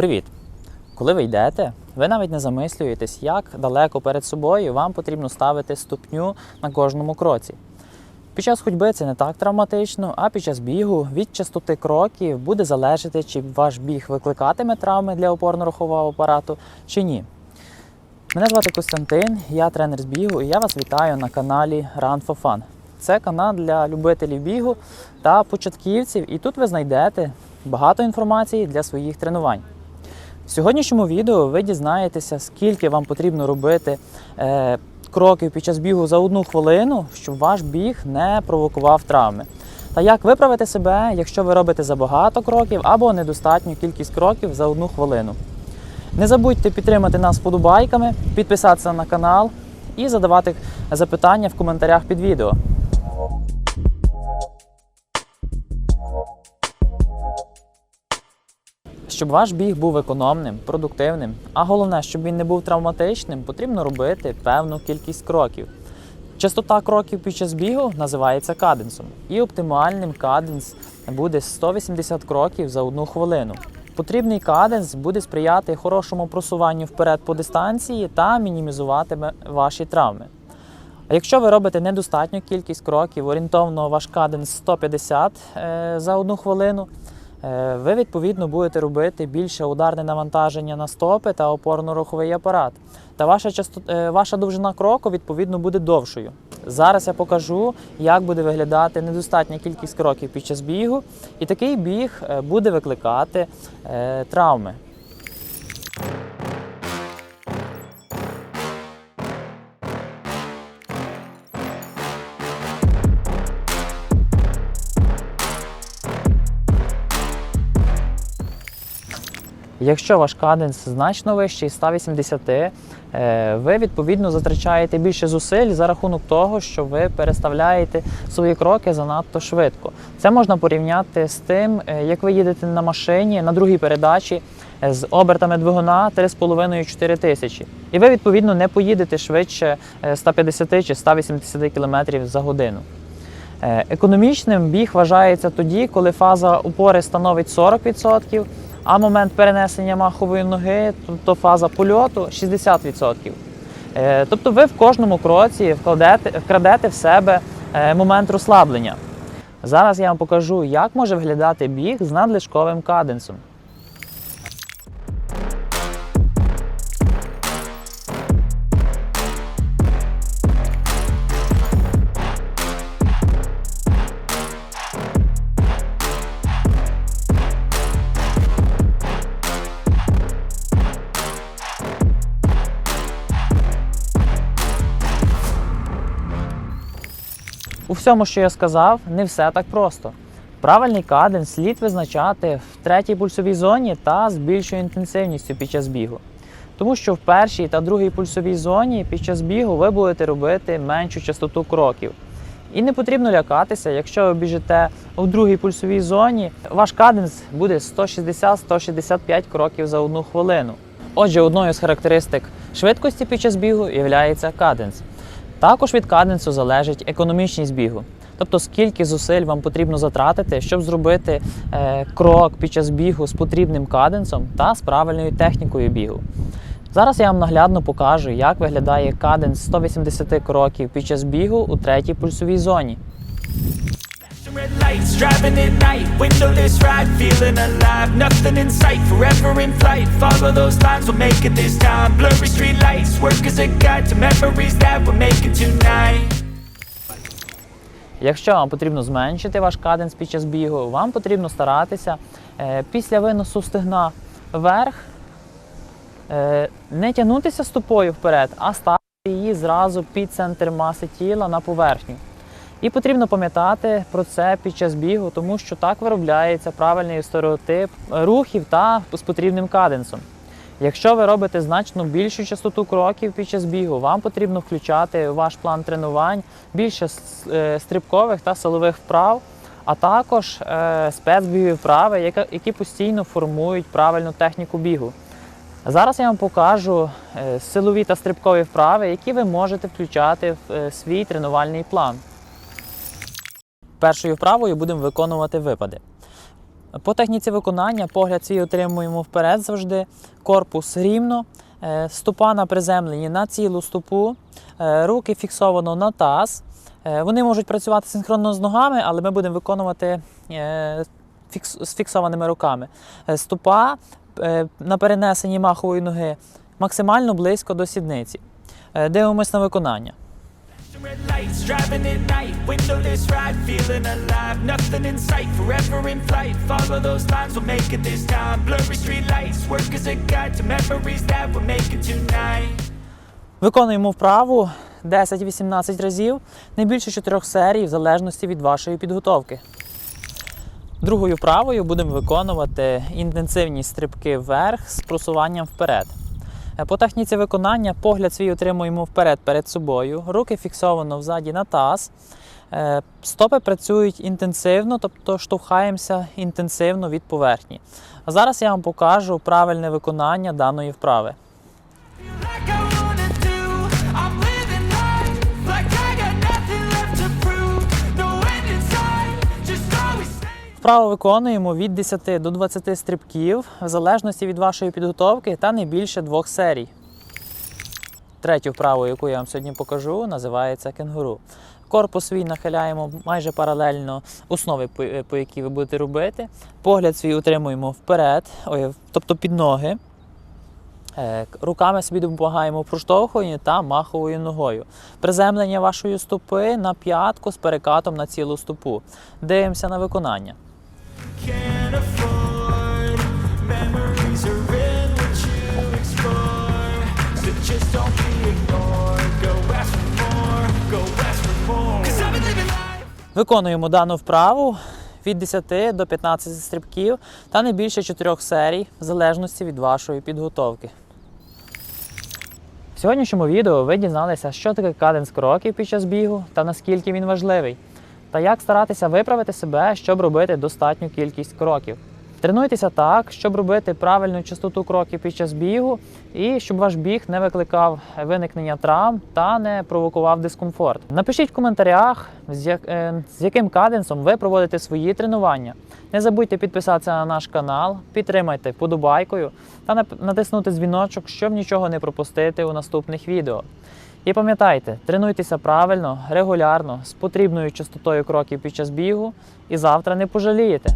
Привіт! Коли ви йдете, ви навіть не замислюєтесь, як далеко перед собою вам потрібно ставити ступню на кожному кроці. Під час ходьби це не так травматично, а під час бігу від частоти кроків буде залежати, чи ваш біг викликатиме травми для опорно-рухового апарату чи ні. Мене звати Костянтин, я тренер з бігу і я вас вітаю на каналі Run for Fun. Це канал для любителів бігу та початківців, і тут ви знайдете багато інформації для своїх тренувань. В сьогоднішньому відео ви дізнаєтеся, скільки вам потрібно робити е, кроків під час бігу за одну хвилину, щоб ваш біг не провокував травми. Та як виправити себе, якщо ви робите забагато кроків або недостатню кількість кроків за одну хвилину. Не забудьте підтримати нас вподобайками, підписатися на канал і задавати запитання в коментарях під відео. Щоб ваш біг був економним, продуктивним, а головне, щоб він не був травматичним, потрібно робити певну кількість кроків. Частота кроків під час бігу називається каденсом, і оптимальним каденс буде 180 кроків за одну хвилину. Потрібний каденс буде сприяти хорошому просуванню вперед по дистанції та мінімізуватиме ваші травми. А якщо ви робите недостатню кількість кроків, орієнтовно ваш каденс 150 е, за одну хвилину, ви відповідно будете робити більше ударне навантаження на стопи та опорно-руховий апарат. Та ваша, часто, е, ваша довжина кроку відповідно буде довшою. Зараз я покажу, як буде виглядати недостатня кількість кроків під час бігу, і такий біг е, буде викликати е, травми. Якщо ваш каденс значно вищий 180, е, ви відповідно затрачаєте більше зусиль за рахунок того, що ви переставляєте свої кроки занадто швидко. Це можна порівняти з тим, е, як ви їдете на машині на другій передачі е, з обертами двигуна 3,5-4 тисячі. І ви відповідно не поїдете швидше е, 150 чи 180 км за годину. Економічним біг вважається тоді, коли фаза опори становить 40%, а момент перенесення махової ноги, тобто фаза польоту 60%. Е, Тобто ви в кожному кроці вкладете, вкрадете в себе е, момент розслаблення. Зараз я вам покажу, як може виглядати біг з надлишковим каденсом. Всьому, що я сказав, не все так просто. Правильний каденс слід визначати в третій пульсовій зоні та з більшою інтенсивністю під час бігу. Тому що в першій та другій пульсовій зоні під час бігу ви будете робити меншу частоту кроків. І не потрібно лякатися, якщо ви біжите у другій пульсовій зоні, ваш каденс буде 160-165 кроків за одну хвилину. Отже, одною з характеристик швидкості під час бігу є каденс. Також від каденсу залежить економічність бігу. Тобто скільки зусиль вам потрібно затратити, щоб зробити е, крок під час бігу з потрібним каденсом та з правильною технікою бігу. Зараз я вам наглядно покажу, як виглядає каденс 180 кроків під час бігу у третій пульсовій зоні. Red lights, driving at night, windowless ride, feeling alive. Nothing in sight, forever in flight. Follow those lines, we'll make it this time. Blurry street lights, work as a guide to memories that we're making tonight. Якщо вам потрібно зменшити ваш каденс під час бігу, вам потрібно старатися е, після виносу стегна вверх е, не тягнутися стопою вперед, а ставити її зразу під центр маси тіла на поверхню. І потрібно пам'ятати про це під час бігу, тому що так виробляється правильний стереотип рухів та з потрібним каденсом. Якщо ви робите значно більшу частоту кроків під час бігу, вам потрібно включати у ваш план тренувань більше е, стрибкових та силових вправ, а також е, спецбігові вправи, які постійно формують правильну техніку бігу. Зараз я вам покажу е, силові та стрибкові вправи, які ви можете включати в свій тренувальний план. Першою вправою будемо виконувати випади. По техніці виконання погляд свій отримуємо вперед завжди, корпус рівно, е, стопа на приземленні на цілу стопу, е, руки фіксовано на таз. Е, Вони можуть працювати синхронно з ногами, але ми будемо виконувати з фіксованими руками. Стопа на перенесенні махової ноги максимально близько до сідниці. Дивимось на виконання. Lights, driving at night, windowless ride, feeling alive. Nothing in sight, forever in flight. Follow those lines, we'll make it this time. Blurry street lights, work as a guide to memories that we're making tonight. Виконуємо вправу 10-18 разів, не більше 4 серій, в залежності від вашої підготовки. Другою вправою будемо виконувати інтенсивні стрибки вверх з просуванням вперед. Е, По техніці виконання погляд свій отримуємо вперед перед собою, руки фіксовано взаді на таз. Е, Стопи працюють інтенсивно, тобто штовхаємося інтенсивно від поверхні. А зараз я вам покажу правильне виконання даної вправи. Вправо виконуємо від 10 до 20 стрибків в залежності від вашої підготовки та не більше двох серій. Третю вправу, яку я вам сьогодні покажу, називається кенгуру. Корпус свій нахиляємо майже паралельно основи, по, по якій ви будете робити. Погляд свій утримуємо вперед, ой, тобто під ноги. Е, Руками собі допомагаємо в проштовхуванні та маховою ногою. Приземлення вашої стопи на п'ятку з перекатом на цілу стопу. Дивимося на виконання. Виконуємо дану вправу від 10 до 15 стрибків та не більше 4 серій, в залежності від вашої підготовки. В сьогоднішньому відео ви дізналися, що таке каденс кроків під час бігу та наскільки він важливий, та як старатися виправити себе, щоб робити достатню кількість кроків. Тренуйтеся так, щоб робити правильну частоту кроків під час бігу, і щоб ваш біг не викликав виникнення травм та не провокував дискомфорт. Напишіть в коментарях, з, е, яким каденсом ви проводите свої тренування. Не забудьте підписатися на наш канал, підтримайте вподобайкою та натиснути дзвіночок, щоб нічого не пропустити у наступних відео. І пам'ятайте, тренуйтеся правильно, регулярно, з потрібною частотою кроків під час бігу, і завтра не пожалієте.